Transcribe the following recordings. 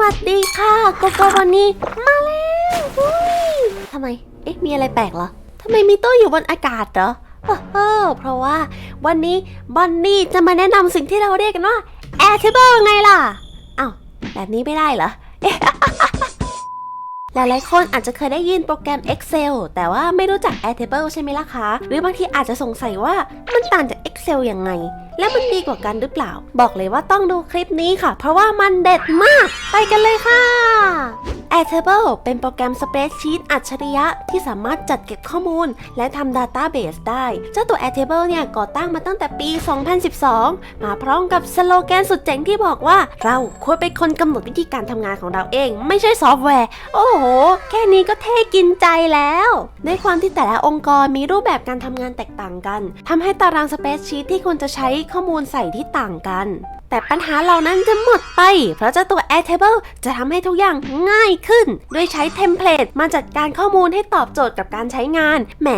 วัสดีค่ะโกโกวันนี้มาแล้วอุ้ยทำไม เอ๊ะ มีอะไรแปลกเหรอทำไมมีตู้อยู่บนอากาศเหรอเออเออเพราะว่าวันนี้บอนนี่จะมาแนะนำสิ่งที่เราเรียกกันว่า Airtable ไงล่ะอ้าวแบบนี้ไม่ได้เหรอเอ๊ะ หลายๆคนอาจจะเคยได้ยินโปรแกรม Excel แต่ว่าไม่รู้จัก Airtable ใช่ไหมล่ะคะ หรือบางทีอาจจะสงสัยว่ามันต่างจาก Excel ยังไง และมันดีกว่ากันหรือเปล่า บอกเลยว่าต้องดูคลิปนี้ค่ะ เพราะว่ามันเด็ดมาก ไปกันเลยค่ะ Airtable เป็นโปรแกรมสเปรดชีตอัจฉริยะที่สามารถจัดเก็บข้อมูล และทำ Database ได้ เจ้าตัว Airtable เนี่ยก่อตั้งมาตั้งแต่ปี 2012 มาพร้อมกับสโลแกนสุดเจ๋งที่บอกว่า เราควรเป็นคนกำหนดวิธีการทำงานของเราเอง ไม่ใช่ซอฟต์แวร์ โอ้โห แค่นี้ก็เท่กินใจแล้ว ในความที่แต่ละองค์กรมีรูปแบบการทำงานแตกต่างกันทำให้ตารางสเปซชีตที่ควรจะใช้ข้อมูลใส่ที่ต่างกันแต่ปัญหาเหล่านั้นจะหมดไป เพราะเจ้าตัว Airtable จะทำให้ทุกอย่างง่ายขึ้น โดยใช้เทมเพลตมาจัดการข้อมูลให้ตอบโจทย์กับการใช้งาน แหม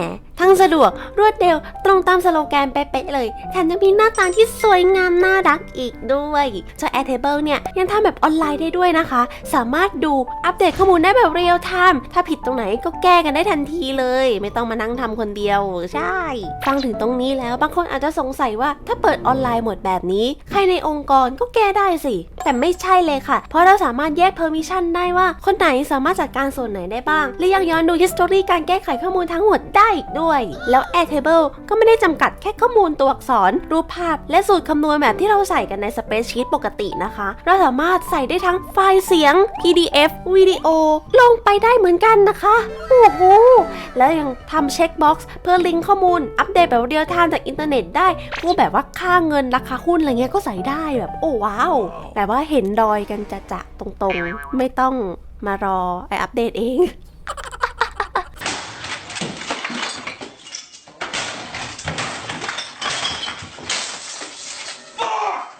ทั้งสะดวกรวดเร็วตรงตามสโลแกนเป๊ะๆเลย แถมยังมีหน้าตาที่สวยงามน่ารักอีกด้วยเจ้า Airtable เนี่ย ยังทำแบบออนไลน์ได้ด้วยนะคะ สามารถดูอัปเดตข้อมูลได้แบบเรียลไทม์ถ้าผิดตรงไหนก็แก้กันได้ทันทีเลย ไม่ต้องมานั่งทำคนเดียว ใช่ ฟังถึงตรงนี้แล้วบางคนอาจจะสงสัยว่าถ้าเปิดออนไลน์หมดแบบนี้ ใครในองค์กรก็แก้ได้สิ แต่ไม่ใช่เลยค่ะ เพราะเราสามารถแยก permission ได้ว่าคนไหนสามารถจัดการส่วนไหนได้บ้าง และยังย้อนดู history การแก้ไขข้อมูลทั้งหมดได้อีกด้วยแล้ว Airtable ก็ไม่ได้จำกัดแค่ข้อมูลตัวอักษร รูปภาพ และสูตรคำนวณแบบที่เราใส่กันใน spreadsheet ปกตินะคะ เราสามารถใส่ได้ทั้งไฟล์เสียง PDF วิดีโอ ลงไปได้เหมือนกันนะคะ โอ้โห แล้วยังทำเช็คบ็อกซ์เพื่อลิงก์ข้อมูล อัปเดตแบบเรียลไทม์จากอินเทอร์เน็ตได้พวกแบบว่าค่าเงินราคาหุ้นอะไรเงี้ยก็ใส่ได้แบบโอ้ว้าว แต่ว่าเห็นรอยกันจะจะๆตรงๆ ไม่ต้องมารอไออัปเดตเอง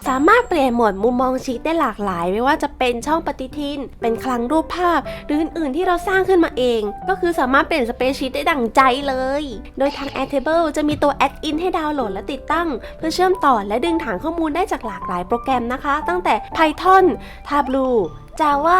สามารถเปลี่ยนหมดมุมมองชีตได้หลากหลาย ไม่ว่าจะเป็นช่องปฏิทิน เป็นคลังรูปภาพ หรืออื่นๆที่เราสร้างขึ้นมาเอง ก็คือสามารถเปลี่ยนสเปซชีตได้ดั่งใจเลย โดยทาง a อ t a b l e จะมีตัวแอดอินให้ดาวน์โหลดและติดตั้ง เพื่อเชื่อมต่อและดึงฐานข้อมูลได้จากหลากหลายโปรแกรมนะคะ ตั้งแต่ Python Tableau Java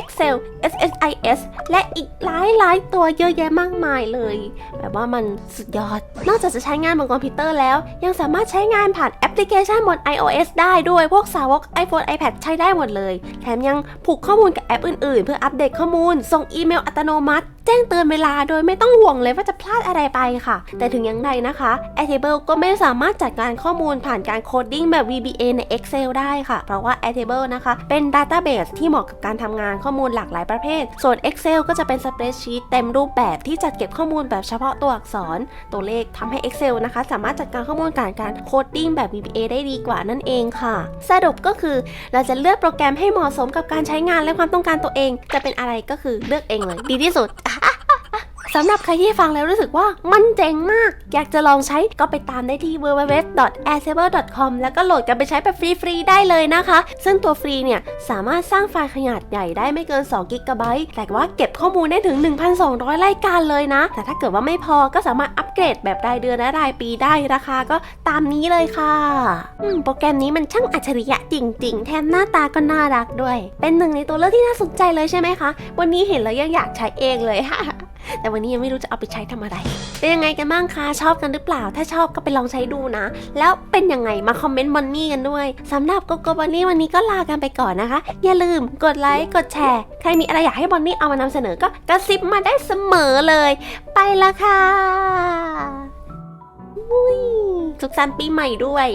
Excel SSIS และอีกหลายหลายตัวเยอะแยะมากมายเลย แบบว่ามันสุดยอด นอกจากจะใช้งานบนคอมพิวเตอร์แล้ว ยังสามารถใช้งานผ่านแอปพลิเคชันบน iOS ได้ด้วยพวกสาวก iPhone iPad ใช้ได้หมดเลย แถมยังผูกข้อมูลกับแอปอื่นๆ เพื่ออัปเดตข้อมูล ส่งอีเมลอัตโนมัติแจ้งเตือนเวลาโดยไม่ต้องห่วงเลยว่าจะพลาดอะไรไปค่ะ แต่ถึงอย่างไรนะคะ Airtable ก็ไม่สามารถจัดการข้อมูลผ่านการโคดดิ้งแบบ VBA ใน Excel ได้ค่ะ เพราะว่า Airtable นะคะ เป็น Database ที่เหมาะกับการทำงานข้อมูลหลากหลายประเภท ส่วน Excel ก็จะเป็นสเปรดชีตเต็มรูปแบบที่จัดเก็บข้อมูลแบบเฉพาะตัวอักษร ตัวเลขทำให้ Excel นะคะ สามารถจัดการข้อมูลการการโคดดิ้งแบบ VBA ได้ดีกว่านั่นเองค่ะ สรุปก็คือเราจะเลือกโปรแกรมให้เหมาะสมกับการใช้งานและความต้องการตัวเอง จะเป็นอะไรก็คือเลือกเองเลยดีที่สุด สำหรับใครที่ฟังแล้วรู้สึกว่ามันเจ๋งมาก อยากจะลองใช้ก็ไปตามได้ที่ www.airsaver.com แล้วก็โหลดกันไปใช้แบบฟรีๆได้เลยนะคะ ซึ่งตัวฟรีเนี่ย สามารถสร้างไฟล์ขนาดใหญ่ได้ไม่เกิน2กิกะไบต์แต่ว่าเก็บข้อมูลได้ถึง 1,200 รายการเลยนะ แต่ถ้าเกิดว่าไม่พอก็สามารถอัปเกรดแบบรายเดือนและรายปีได้ราคาก็ตามนี้เลยค่ะโปรแกรมนี้มันช่างอัจฉริยะจริง ๆ แถมหน้าตาก็น่ารักด้วย เป็นหนึ่งในตัวเลือกที่น่าสนใจเลยใช่ไหมคะ วันนี้เห็นแล้วยังอยากใช้เองเลยค่ะ แต่วันนี้ยังไม่รู้จะเอาไปใช้ทำอะไร เป็นยังไงกันบ้างคะ ชอบกันหรือเปล่า ถ้าชอบก็ไปลองใช้ดูนะ แล้วเป็นยังไงมาคอมเมนต์บอนนี่กันด้วยสำหรับโกโกบอนนี่วันนี้ก็ลากันไปก่อนนะคะ อย่าลืมกดไลค์ กดแชร์ ใครมีอะไรอยากให้บอนนี่เอามานำเสนอก็กระซิบมาได้เสมอเลย ไปละค่ะอุ้ยสุขสันต์ปีใหม่ด้วย